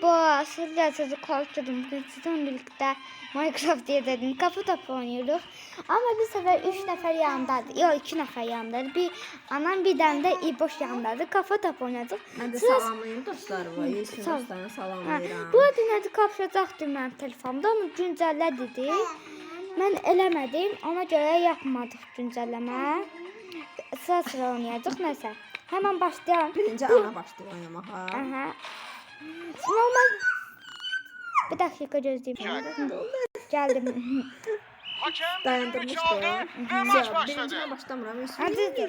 Sizlerle sizi korkuttum. Bugün sizinle birlikte Minecraft diye dedim. Kapı topu oynuyoruz. Ama bir sefer üç nefer yanındadır. Yok iki nefer yanındadır. Bir anam bir tane de İboş yanındadır. Kafa topu oynadık. Mən də Siz- salamlayım dostlar var. Yesin Sağ ol. dostlarına salamlayıram. bu adı nədir kapışacaqdır mənim telefonumda. Onu güncəllə dedi. Mən eləmədim. Ona görə yapmadıq güncəlləmə. Sıra sıra oynayacaq. Nəsə. Həmən başlayalım. Birinci ana başlayır oynamağa. Aha. Normal. Bir dakika gözleyeyim. Geldim. Hakem düdüğünü Dayandırmışdı. çaldı ve maç başladı. birincine başlamıram. Hadi dur.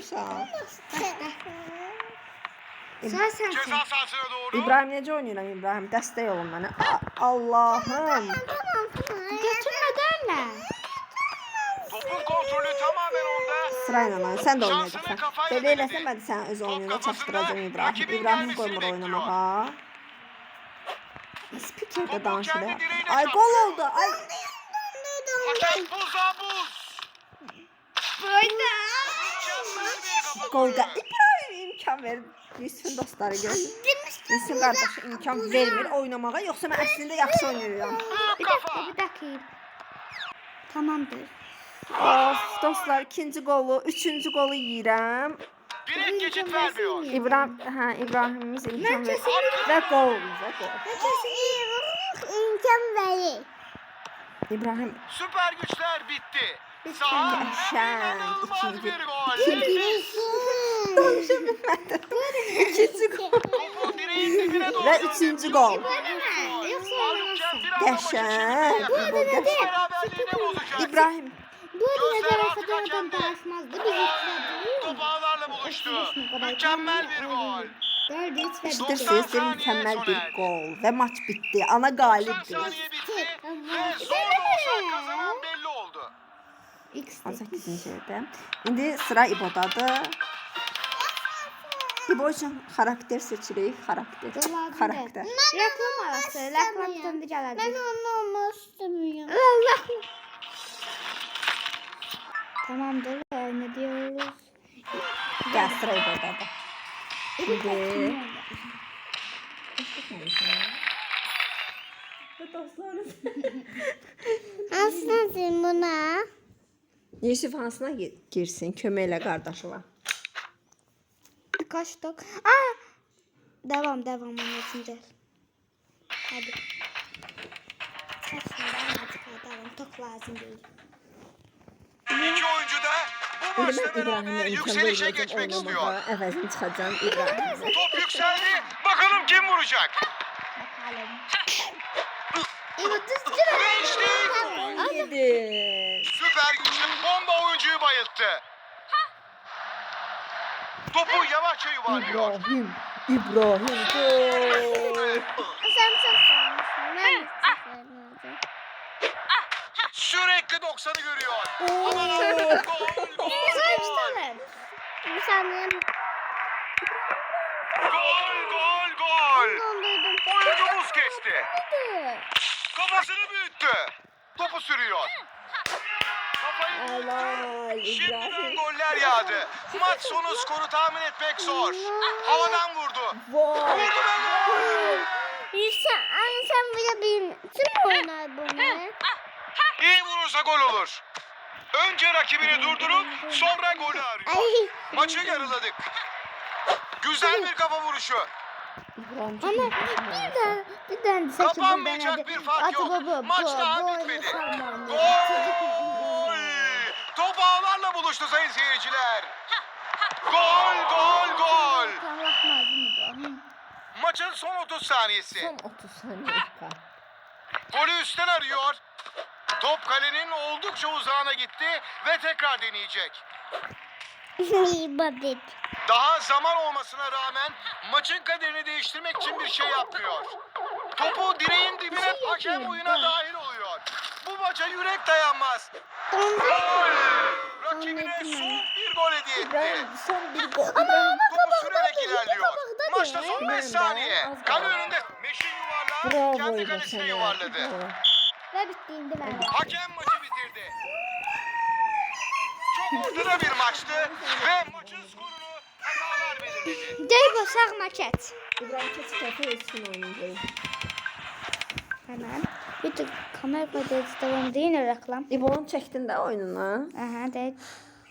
Sıra sensin. Ceza sahasına doğru. İbrahim necə oynayıram İbrahim? Dəstək olun mənə. A- Allahım. Götürmeden mi? Topun kontrolü tamamen onda. Sırayla oyna. Sən də oynayacaqsan. Belə eləsən mən də sənin öz oyununa çatdıracağam İbrahim. İbrahim qoymur oynamağa. Kendi ya. direğine Ay gol oldu. Ay. Hakem buzdan buz. Böyle. Golda imkan ver. Yusuf'un dostları görür. Yusuf'un qardaşı imkan vermir oynamağa. Yoxsa mən əslində yaxşı oynayıram. Büyük Bir dakika, bir dakika. Tamamdır. Of dostlar ikinci golu, üçüncü golu yiyirəm. Direkt geçit vermiyor. İbrahim, hə İbrahimimiz imkan ver. Və gol bizə gol. Verir. İbrahim Süper güçler bitti. Saha Yaşa. inanılmaz bir gol. ikinci gol. Topu direğin dibine doğru. Və üçüncü gol. Yaşa. İbrahim Bu arada oradan hakemde. dalaşmazdı. Biz. Top ağlarla buluştu. Mükemmel bir gol. Dördü üç ve işte sizdə mükəmməl bir gol və maç bitdi. Ana 90 qalibdir. saniye bitti ve zor da olsa kazanan belli oldu. X 18-ci yerdə. İndi sıra İbodadır. İbo üçün xarakter seçirik. Xarakter. Xarakter. Reklam arası. Reklam gelecek. Ben onu olmak istemiyorum. Allah. Tamamdır. Ne diyoruz? Gəl sıra İbodadır. İndi Aslında buna. Yusuf hansına gi- girsin? Kömək elə qardaşı var. Kaçtık. Aa! Devam devam anlatın gel. Hadi. Saçma artık devam. Çok lazım değil. Bu imkan yükselişe geçmek istiyor. Top yükseldi. Bakalım kim vuracak? Bakalım. İyi düzgün. Geçti. Yedi. Süper güçlü bomba oyuncuyu bayılttı. Topu yavaşça yuvarlıyor. İbrahim. İbrahim gol. Sen çok sevmişsin. Ben de çok sevmişim. Sürekli 90'ı görüyor. Aman Allah'ım, gol, gol, gol. Bir saniye. Gol, gol, gol. Dondurdum. Oyuncumuz kesti. Kafasını büyüttü. Topu sürüyor. Kafayı Helal Şimdiden İbrahim. goller yağdı. Maç sonu skoru tahmin etmek zor. Havadan vurdu. Vay. Vurdu ve gol. Sen, anne sen bile bir kim oynar bunu? İyi vurursa gol olur. Önce rakibini durdurup sonra golü arıyor. Maçı yarıladık. Güzel bir kafa vuruşu. Ama bir de bir de seçim Kapanmayacak bir fark yok. Maç daha bitmedi. Gol! Top ağlarla buluştu sayın seyirciler. Gol, gol, gol. Maçın son 30 saniyesi. Son 30 saniye İbrahim. Golü üstten arıyor. Top kalenin oldukça uzağına gitti ve tekrar deneyecek. Babet. Daha zaman olmasına rağmen maçın kaderini değiştirmek için bir şey yapmıyor. Topu direğin dibine hakem oyuna dahil oluyor. Bu maça yürek dayanmaz. Gol! Rakibine son bir gol hediye etti. İbrahim son bir gol. İbrahim Topu sürerek ilerliyor. Maçta son 5 Bilmiyorum saniye. Kale önünde meşin yuvarlağı kendi kalesine yuvarladı. Ben. Hakem maçı bitirdi. Çok ortada bir maçtı ve maçın skorunu hatalar belirledi. Deybo sağ maket. İbrahim keç kafa etsin oynayacağım. Artık kamera kaydı devam değil mi reklam? İbo'nun çəkdin də oyununu. Aha evet.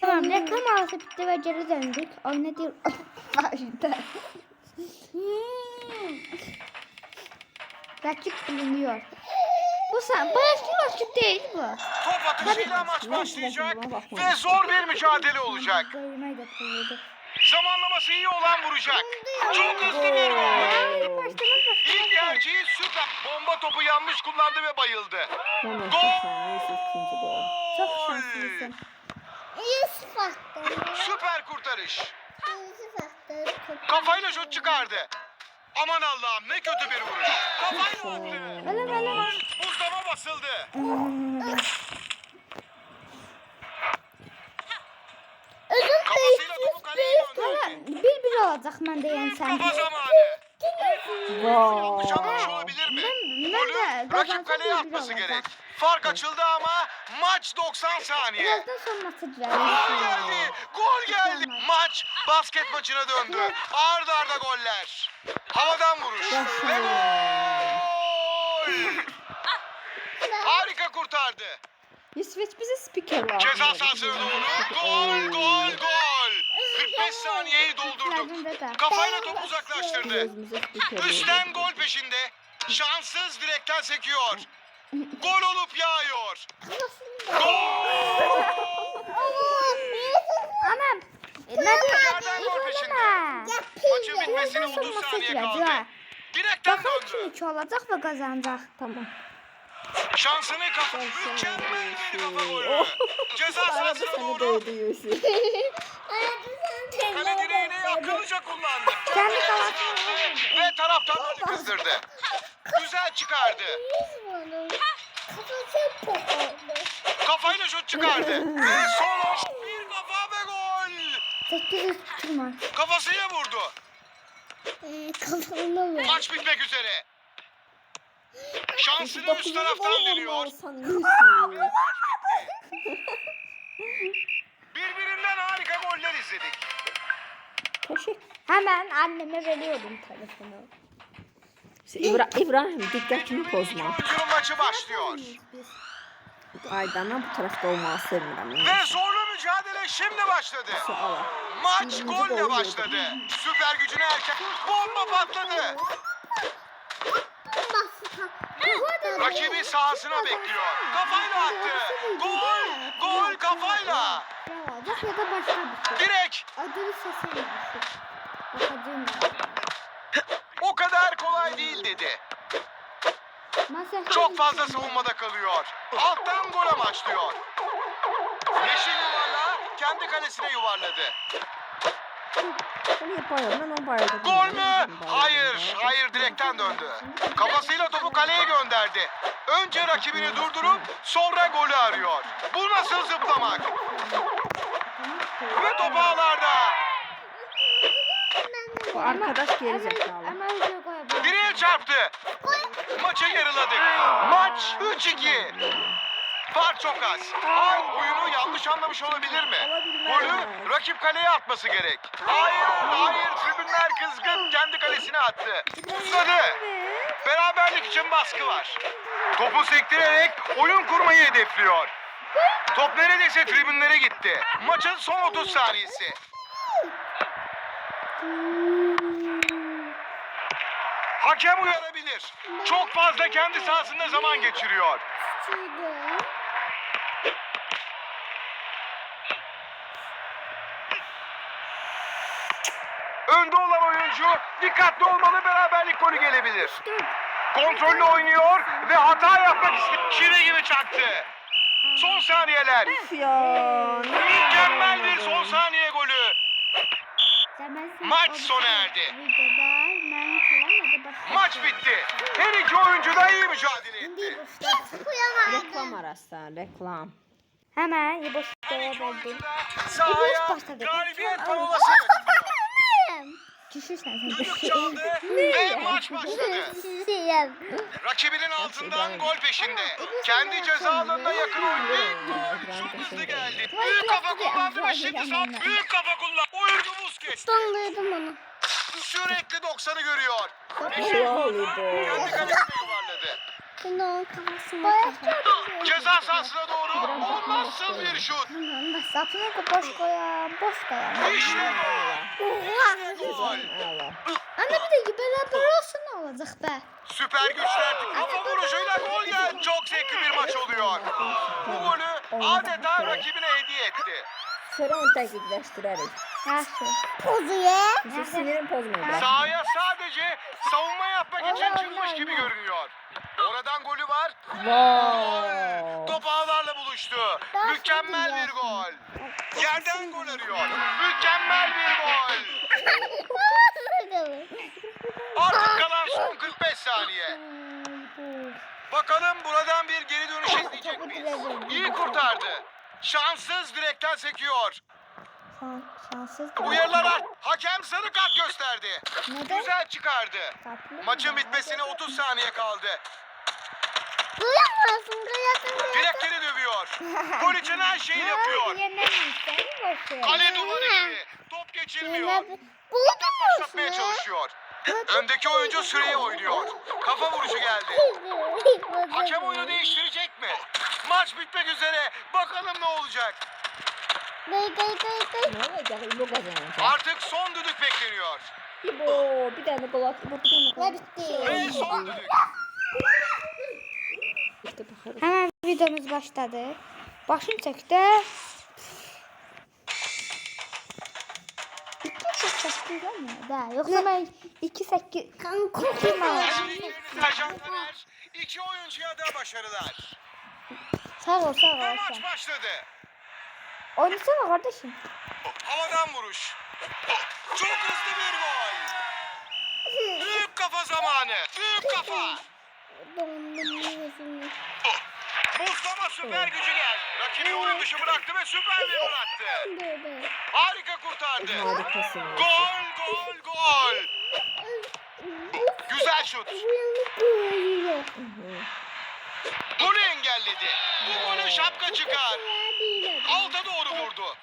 Tamam reklam arası bitti ve geri döndük. Oyna değil. Başta. Rakip biliniyor. Bu sen eski rakip değil bu. Top atışıyla maç başlayacak ve zor bir mücadele olacak. Zamanlaması iyi olan vuracak. Çok hızlı bir başlamak. İlk tercihi süper. Bomba topu yanlış kullandı ve bayıldı. Gol! Çok şanslısın. Yusuf attı. Süper kurtarış. Kafayla şut çıkardı. Aman Allah'ım ne kötü bir vuruş. Kafayla attı. Basıldı. Kafasıyla topu kaleye gönderdi. Bir bir olacak ben de yensem. Kafa zamanı. Vay. Yanlış olabilir mi? Ben- ben Golü de rakip kazansam kaleye bir bir atması olacak. gerek. Fark açıldı ama maç 90 saniye. Birazdan son maçı Gol girelim. geldi. Gol geldi. Maç basket maçına döndü. Arda arda goller. Havadan vuruş. Ve gol. Harika kurtardı. Yusuf heç bizə spiker var. Ceza sahasına doğru. Gol, gol, gol. 45 saniyeyi doldurduk. Kafayla topu uzaklaştırdı. Üstten gol peşinde. Şanssız direkten sekiyor. Gol olup yağıyor. Gol! Anam. Ne Dışarıdan gol peşinde. Maçın bitmesine 30 saniye kaldı. Direkten Bakalım döndü. kim iki olacak ve kazanacak. Tamam. Şansını kafa. Mükemmel bir kafa golü. Ceza Arada sahasına doğru. Kale direğini akıllıca kullandı. Kendi Ceza kafasına attı Ve taraftarları kızdırdı. Güzel çıkardı. Kafayla şut çıkardı. Ve son on. Bir kafa ve gol. 800 tutma. Kafasıyla vurdu. Ee, kafamı ver. Maç bitmek üzere. Şansını üst taraftan deniyor. Birbirinden harika goller izledik. Teşekkür. Hemen anneme veriyorum telefonu. İbra İbrahim diqqətini pozma. Oyuncunun maçı başlıyor. Aydana bu tarafta olmağı sevmirəm. Ve zorlu mücadele şimdi başladı. Maç golle gol başladı. Süper gücüne erken bomba patladı. Rakibi sahasına bekliyor. Kafayla attı. Gol, gol kafayla. Direk. O kadar kolay değil dedi. Çok fazla savunmada kalıyor. Alttan gol amaçlıyor. Yeşil yuvarlağı kendi kalesine yuvarladı. Bunu yaparım. Ben o bayıldım. Gol mü? Hayır, hayır direkten döndü. Kafasıyla topu kaleye gönderdi. Önce rakibini durdurup sonra golü arıyor. Bu nasıl zıplamak? Ve top ağlarda. Bu arkadaş geri zekalı. Koyabilirim. Direğe çarptı. Maçı yarıladık. Maç 3-2. Fark çok az. Ay oyunu yanlış anlamış olabilir mi? Golü rakip kaleye atması gerek. Hayır, hayır. Tribünler kızgın. Kendi kalesine attı. Uzadı. Beraberlik için baskı var. Topu sektirerek oyun kurmayı hedefliyor. Top neredeyse tribünlere gitti. Maçın son 30 saniyesi. Hakem uyarabilir. Çok fazla kendi sahasında zaman geçiriyor. Önde olan oyuncu dikkatli olmalı beraberlik golü gelebilir. Kontrollü oynuyor ve hata yapmak istiyor. Şire gibi çaktı. Son saniyeler. Ya. Mükemmel bir son saniye golü. Maç sona erdi. Da başka Maç şey. bitti. Her iki oyuncu da iyi mücadele etti. Reklam arası. Reklam. Hemen İboş iki verdim. sahaya başladı. galibiyet Al. Çıkıyor. Düşürsen sen Düdük de. çaldı ve maç başladı. Siyem. Rakibinin altından gol peşinde. Kendi ceza alanına yakın oynadı. Gol çok hızlı geldi. Büyük kafa kullandı ve şimdi sağ büyük kafa kullandı. Oyuncu kesti. Donladım onu. Sürekli 90'ı görüyor. Şey oldu. Kendi kalesine yuvarladı. Şimdi onun kafasına takar. Ceza sahasına doğru. O nasıl bir şut? Sapını boş koyan, boş koyan. İşte bu. Anne bir de beraber olsun ne olacak be? Süper güçler kafa vuruşuyla gol geldi. Çok zevkli bir maç oluyor. Bu golü adeta rakibine hediye etti. Sonra onu dəqiqləşdirərik. Nasıl? Pozu ye. Sinirim pozmayacaq. Sahaya sadece savunma yapmak için çıkmış gibi görünüyor. Oradan golü var. Wow. Top ağlarla buluştu. Mükemmel bir gol. Yerden gol arıyor. Mükemmel bir gol. Artık kalan son 45 saniye. Bakalım buradan bir geri dönüş izleyecek miyiz? İyi kurtardı. Şanssız direkten sekiyor. Şan, şanssız da. Uyarılar. Hakem sarı kart gösterdi. Neden? Güzel çıkardı. Tatlı Maçın bitmesine 30 saniye kaldı. Duyamazsın. Duyasın. Direkleri dövüyor. Gol için her şeyi yapıyor. Yememişsen boş ver. Kale duvar içi. Top geçilmiyor. Buldun Başlatmaya çalışıyor. Öndeki oyuncu süreyi oynuyor. Kafa vuruşu geldi. Hakem oyunu değiştirecek mi? Maç bitmek üzere. Bakalım ne olacak. Gay gay gay gay. Nə olacaq? İbo qazanacaq. Artık son düdük bekleniyor. İbo, bir dənə qol at, İbo, bir dənə qol Ve at. bitti. Ve son düdük. İşte baxarıq. Hemen videomuz başladı. Başım çekti. İki sekiz mi? Da. Yoksa ben iki sekiz. Kan Korkma. Sercan Taner. İki oyuncuya da başarılar. Sağ ol sağ ol. Ve maç başladı. Oynasana kardeşim. Havadan vuruş. Çok hızlı bir gol. Büyük kafa zamanı. Büyük kafa. Mustafa süper gücü geldi. Rakibi oyun dışı bıraktı ve süper bir gol attı. Harika kurtardı. Gol, gol, gol. Güzel şut. Golü engelledi. Bu golü şapka çıkar. Alta doğru vurdu.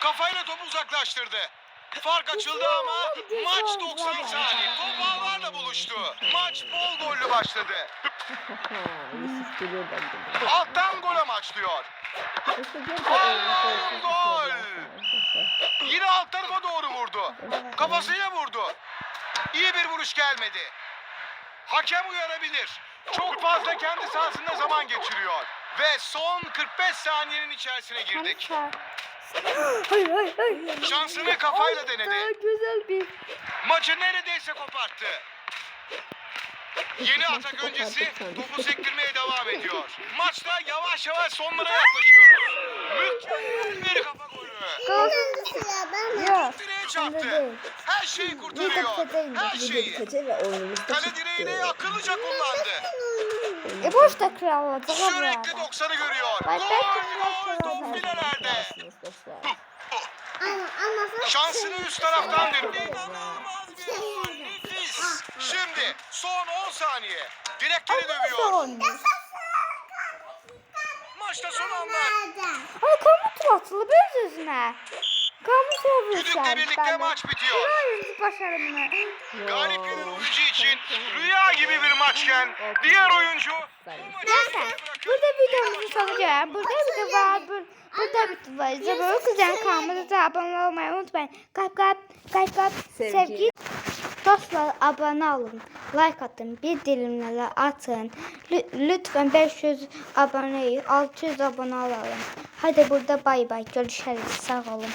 Kafayla topu uzaklaştırdı. Fark açıldı ama maç 90 saniye. Top ağlarla buluştu. Maç bol gollü başladı. Alttan gol amaçlıyor. Allah'ım gol. Yine alt tarafa doğru vurdu. Kafasıyla vurdu. İyi bir vuruş gelmedi. Hakem uyarabilir. Çok fazla kendi sahasında zaman geçiriyor. Ve son 45 saniyenin içerisine girdik. Hayır hayır hayır. Şansını kafayla Daha denedi. güzel bir. Maçı neredeyse koparttı. Yeni atak öncesi topu sektirmeye devam ediyor. Maçta yavaş yavaş sonlara yaklaşıyoruz. Mükemmel bir kafa golü. Yok. Direğe çarptı. Her şeyi kurtarıyor. Her şeyi. Kale direğini akıllıca kullandı. E boş da kral Sürekli arada. 90'ı görüyor. Bak. Şansını üst taraftan döndü. İnanılmaz bir gol. Nefis. Şimdi son 10 saniye. Direkleri dövüyor. Maçta son anlar. Ay kamu turatlı bir yüzüne. Kamu sormuşlar. Düdükle birlikte maç bitiyor. Oyuncu başarımını. Galip gelen oyuncu için rüya gibi bir maçken diğer oyuncu bu maçı Neyse. Burada videomuzun sonu geliyor. Burada bir de var. Bur burada bir de var. Zabur kızan kanalımıza da abone olmayı unutmayın. Kalp kalp kalp kalp Sevgi. Dostlar abone olun. Like atın. Bir dilimle atın. Lü- Lütfen 500 aboneyi 600 abone olalım. Hadi burada bay bay. Görüşürüz. Sağ olun.